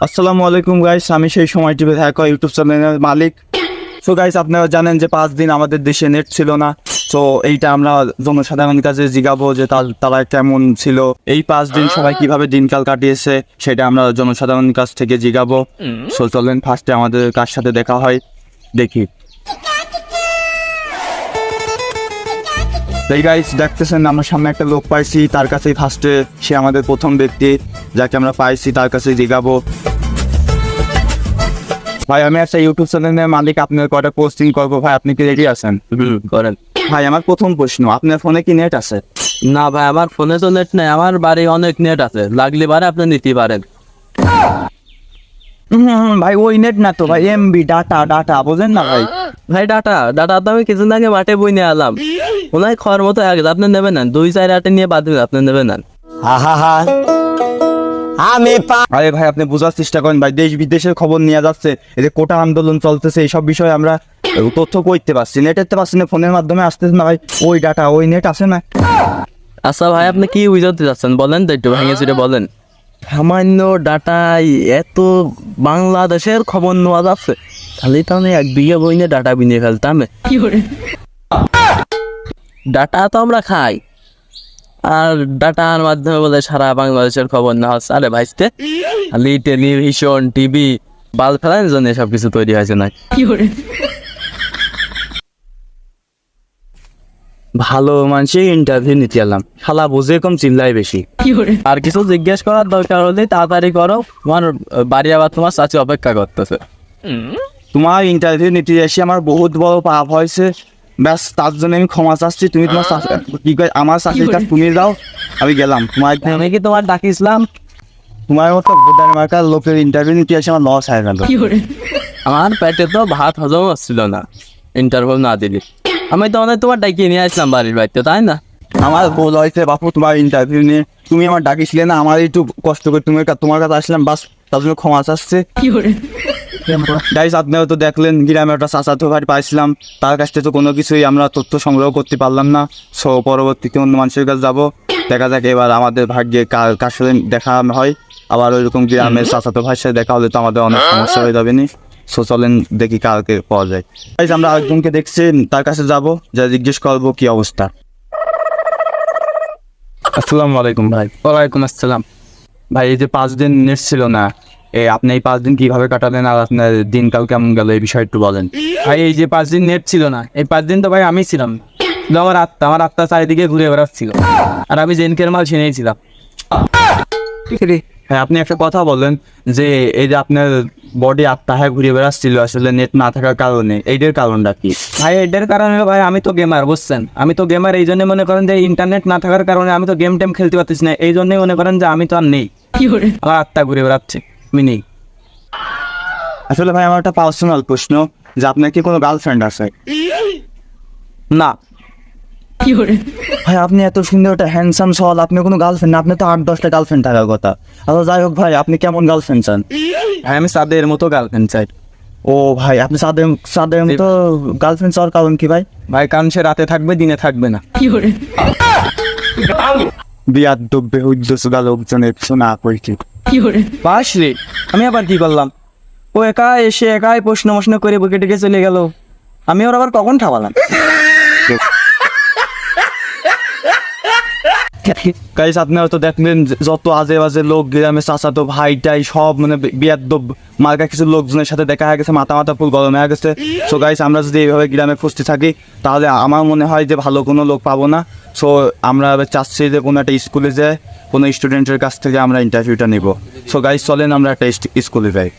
আসসালামু আলাইকুম গাইস আমি সেই সময় টিভি থাকা ইউটিউব চ্যানেলের মালিক। সো গাইস আপনারা জানেন যে পাঁচ দিন আমাদের দেশে নেট ছিল না। তো এইটা আমরা জনসাধারণের কাছে জিগাবো যে তার- কেমন ছিল। এই পাঁচ দিন সবাই কীভাবে দিনকাল কাটিয়েছে, সেটা আমরা জনসাধারণের কাছ থেকে জিগাবো। সো চলেন ফার্স্টে আমাদের কার সাথে দেখা হয়, দেখি। এই গাইস দেখতেছেন, আমরা সামনে একটা লোক পাইছি, তার কাছেই ফার্স্টে সে আমাদের প্রথম ব্যক্তি। যাকে আমরা পাইছি তার কাছে জিগাবো ভাই আমি একটা ইউটিউব চ্যানেলের মালিক আপনার কয়টা পোস্টিং করব? ভাই আপনি কি রেডি আছেন? করেন। ভাই আমার প্রথম প্রশ্ন আপনার ফোনে কি নেট আছে? না ভাই আমার ফোনে তো নেট নাই আমার বাড়ি অনেক নেট আছে। লাগলে পারে আপনি নিতে পারেন। ভাই ওই নেট না তো ভাই এমবি ডাটা ডাটা বোঝেন না ভাই? ভাই ডাটা ডাটা তো আমি কিছুদিন আগে মাঠে বই নিয়ে এলাম ওনায় খাওয়ার মতো এক আপনি নেবেন না দুই চার আটে নিয়ে বাদ দিবেন আপনি নেবেন না। আমি আরে ভাই আপনি বোঝার চেষ্টা করেন ভাই দেশ বিদেশের খবর নিয়ে যাচ্ছে এই যে কোটা আন্দোলন চলতেছে এইসব বিষয়ে আমরা তথ্য করতে পারছি নেটের পারছি না ফোনের মাধ্যমে আসতেছে না ভাই ওই ডাটা ওই নেট আছে না। আচ্ছা ভাই আপনি কি বুঝাতে চাচ্ছেন বলেন তো একটু ভেঙে চুরে বলেন। সামান্য ডাটাই এত বাংলাদেশের খবর নেওয়া যাচ্ছে খালি তো আমি এক বিঘে বই নিয়ে ডাটা বিনিয়ে ফেলতাম। ডাটা তো আমরা খাই আর ডাটার মাধ্যমে বলে সারা বাংলাদেশের খবর নেওয়া হচ্ছে। আরে ভাইস্তে খালি টেলিভিশন টিভি বাল ফেলার জন্য সব কিছু তৈরি হয়েছে না ভালো মানুষই ইন্টারভিউ নিতে এলাম। শালা বুঝে কম চিল্লাই বেশি। আর কিছু জিজ্ঞেস করার দরকার হলে তাড়াতাড়ি করো। তোমার বাড়ি আবার তোমার চাচি অপেক্ষা করতেছে। তোমার ইন্টারভিউ নিতে এসে আমার বহুত বড় পাপ হয়েছে। ব্যাস তার জন্য আমি ক্ষমা চাচ্ছি তুমি তোমার কি কয় আমার চাষির কাছে তুমি যাও আমি গেলাম। তোমার আমি কি তোমার ডাকিছিলাম তোমার মতো ভোটার মার্কার লোকের ইন্টারভিউ নিতে এসে আমার লস হয়ে গেল। আমার পেটে তো ভাত হজম হচ্ছিল না ইন্টারভিউ না দিলি। আমি তো অনেক তোমার ডাকিয়ে নিয়ে আসলাম বাড়ির বাড়িতে তাই না? আমার ভুল হয়েছে বাপু তোমার ইন্টারভিউ নিয়ে তুমি আমার ডাকিছিলে না আমার একটু কষ্ট করে তুমি তোমার কাছে আসলাম বাস তার জন্য ক্ষমা চাচ্ছে। গাইস আপনারা তো দেখলেন গ্রামে একটা চাচাতো ভাই পাইছিলাম। তার কাছ থেকে তো কোনো কিছুই আমরা তথ্য সংগ্রহ করতে পারলাম না। সো পরবর্তীতে অন্য মানুষের কাছে যাব। দেখা যাক এবার আমাদের ভাগ্যে কার কার সাথে দেখা হয়। আবার ওইরকম গ্রামের চাচাতো ভাইয়ের সাথে দেখা হলে তো আমাদের অনেক সমস্যা হয়ে যাবে নি। সো চলেন দেখি কালকে পাওয়া যায়। গাইস আমরা আরেকজনকে দেখছি তার কাছে যাব। যা জিজ্ঞেস করব কি অবস্থা। আসসালামু আলাইকুম ভাই। ওয়ালাইকুম আসসালাম। ভাই এই যে পাঁচ দিন নেট ছিল না এ আপনি এই পাঁচ দিন কীভাবে কাটালেন আর আপনার দিনকাল কেমন গেল এই বিষয়ে একটু বলেন। ভাই এই যে পাঁচ দিন নেট ছিল না এই পাঁচ দিন তো ভাই আমি ছিলাম। আমার আত্মা আমার আত্মা চারিদিকে ঘুরে বেড়াচ্ছিল। আর আমি জেনকের মাল ছিনেছিলাম হ্যাঁ আপনি একটা কথা বলেন যে এই যে আপনার বডি আত্মাহে ঘুরে বেড়াচ্ছিল আসলে নেট না থাকার কারণে এইটার কারণটা কি? ভাই এটার কারণে ভাই আমি তো গেমার বুঝছেন? আমি তো গেমার এই জন্য মনে করেন যে ইন্টারনেট না থাকার কারণে আমি তো গেম টেম খেলতে পারতেছি না। এই জন্যই মনে করেন যে আমি তো আর নেই। আমার আত্মা ঘুরে বেড়াচ্ছে। আমি নেই আসলে ভাই আমার একটা পার্সোনাল প্রশ্ন যে আপনার কি কোনো গার্লফ্রেন্ড আছে? না। ভাই আপনি এত সুন্দর একটা হ্যান্ডসাম সল আপনি কোনো গার্লফ্রেন্ড আপনি তো আট দশটা গার্লফ্রেন্ড থাকার কথা। আচ্ছা যাই হোক ভাই আপনি কেমন গার্লফ্রেন্ড চান? ভাই আমি সাদের মতো গার্লফ্রেন্ড চাই। ও ভাই আপনি সাদের সাদের মতো গার্লফ্রেন্ড চাওয়ার কারণ কি ভাই? ভাই কারণ সে রাতে থাকবে দিনে থাকবে না। বিয়ার দ্রব্যে উদ্দেশ্য লোকজনের শোনা করছি বাস রে, আমি আবার কি করলাম? ও একা এসে একাই প্রশ্ন মশ্ন করে বুকে ডেকে চলে গেল। আমি ওর আবার কখন ঠাপালাম গাইস আপনারা তো দেখলেন যত আজে বাজে লোক গ্রামে চাচাতো ভাইটাই সব মানে বিয়ার মার্কা কিছু লোকজনের সাথে দেখা হয়ে গেছে, মাথা মাথা ফুল গরম হয়ে গেছে। সো গাইস আমরা যদি এইভাবে গ্রামে খুঁজতে থাকি, তাহলে আমার মনে হয় যে ভালো কোনো লোক পাবো না। সো আমরা চাচ্ছি যে কোনো একটা স্কুলে যায় কোনো স্টুডেন্টের কাছ থেকে আমরা ইন্টারভিউটা নিব। সো গাইস চলেন আমরা একটা স্কুলে যাই।